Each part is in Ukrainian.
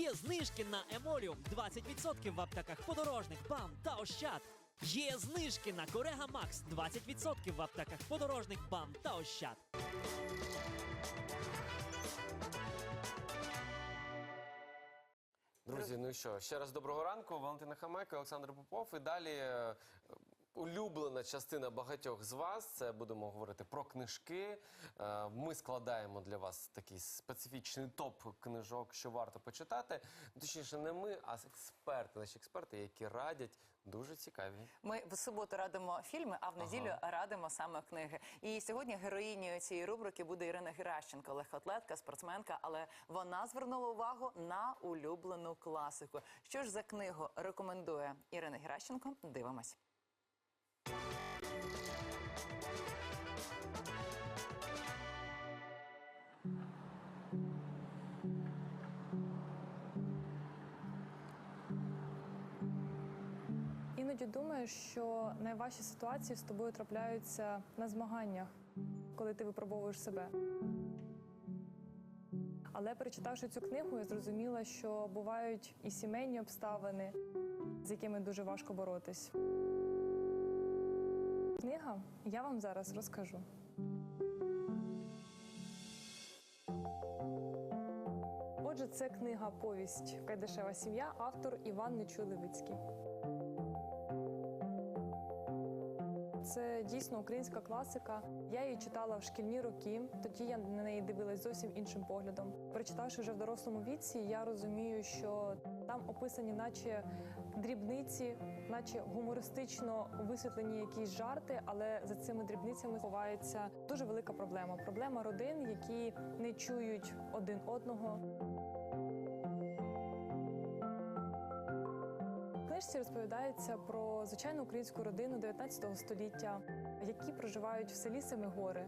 Є знижки на Емоліум 20% в аптеках подорожник, БАМ та Ощад. Є знижки на Корега Макс 20% в аптеках подорожник, БАМ та Ощад. Друзі, ну що, ще раз доброго ранку. Валентина Хамайко, Олександр Попов. І далі е, улюблена частина багатьох з вас. Це будемо говорити про книжки. Е, Ми складаємо для вас такий специфічний топ книжок, що варто почитати. Точніше, не ми, а експерти, наші експерти, які радять дуже цікаві. Ми в суботу радимо фільми, а в неділю радимо саме книги. І сьогодні героїнею цієї рубрики буде Ірина Геращенко, легкоатлетка, спортсменка, але вона звернула увагу на улюблену класику. Що ж за книгу рекомендує Ірина Геращенко? Дивимось. Іноді думаєш, що найважчі ситуації з тобою трапляються на змаганнях, коли ти випробовуєш себе. Але перечитавши цю книгу, я зрозуміла, що бувають і сімейні обставини, з якими дуже важко боротись. Книга я вам зараз розкажу. Отже, це книга Повість. Кайдашева сім'я, автор Іван Нечуй Це дійсно українська класика. Я її читала в шкільні роки. Тоді я на неї дивилась зовсім іншим поглядом. Прочитавши вже в дорослому віці, я розумію, що там описані, наче дрібниці, наче гумористично висвітлені якісь жарти, але за цими дрібницями ховається дуже велика проблема. Проблема родин, які не чують один одного. Книжці розповідається про звичайну українську родину 19 століття, які проживають в селі Семигори.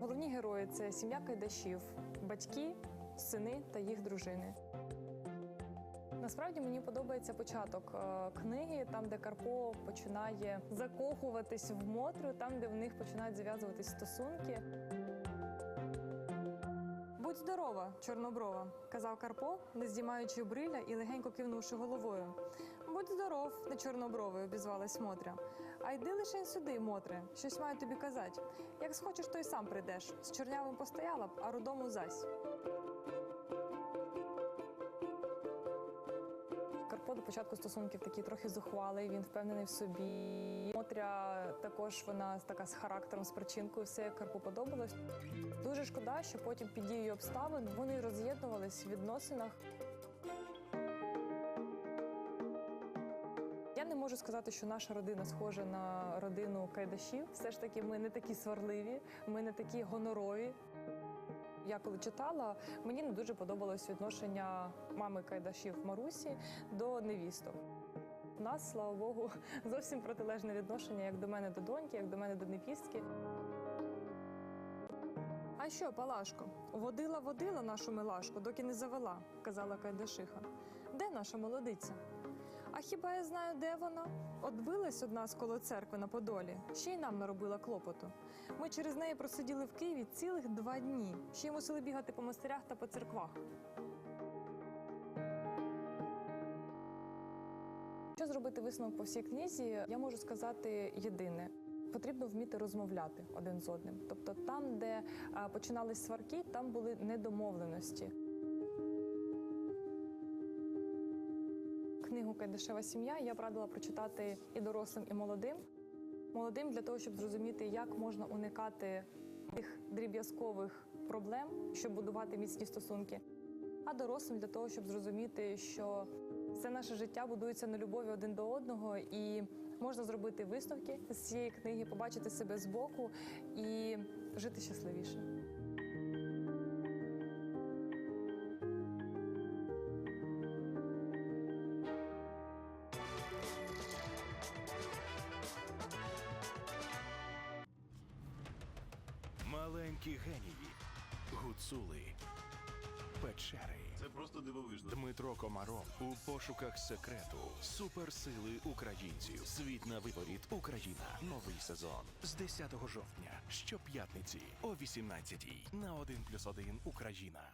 Головні герої це сім'я Кайдашів, батьки, сини та їх дружини. Насправді мені подобається початок е, книги, там, де Карпо починає закохуватись в Мотрю, там, де в них починають зав'язуватись стосунки. Будь здорова, чорноброва, казав Карпо, не здіймаючи бриля і легенько кивнувши головою. Будь здоров, не чорнобровий, обізвалась Мотря. А йди лише сюди, Мотре, щось маю тобі казати. Як схочеш, то й сам прийдеш. З чорнявим постояла б, а рудому зась. До початку стосунків такий трохи зухвалий, він впевнений в собі. Мотря також вона така з характером, з причинкою, все Карпу подобалось. Дуже шкода, що потім під дією обставин вони роз'єднувались в відносинах. Я не можу сказати, що наша родина схожа на родину кайдашів. Все ж таки, ми не такі сварливі, ми не такі гонорові. Я коли читала, мені не дуже подобалось відношення мами Кайдашів Марусі до невісток. У нас, слава Богу, зовсім протилежне відношення як до мене до доньки, як до мене до невістки. А що, Палашко, водила водила нашу милашку, доки не завела, казала Кайдашиха. Де наша молодиця? Хіба я знаю, де вона? Отбилась од нас коло церкви на Подолі, ще й нам наробила клопоту. Ми через неї просиділи в Києві цілих два дні, ще й мусили бігати по монастирях та по церквах. Що зробити висновок по всій книзі, я можу сказати єдине. Потрібно вміти розмовляти один з одним. Тобто там, де починались сварки, там були недомовленості. Книгу Кайдашева сім'я я б радила прочитати і дорослим, і молодим. Молодим для того, щоб зрозуміти, як можна уникати тих дріб'язкових проблем, щоб будувати міцні стосунки. А дорослим для того, щоб зрозуміти, що все наше життя будується на любові один до одного, і можна зробити висновки з цієї книги, побачити себе збоку і жити щасливіше. Маленькі генії, гуцули, печери. Це просто дивовижно. Дмитро Комаров у пошуках секрету суперсили українців. Світ на виборіт Україна. Новий сезон з 10 жовтня щоп'ятниці о 18 на 1+,1 Україна.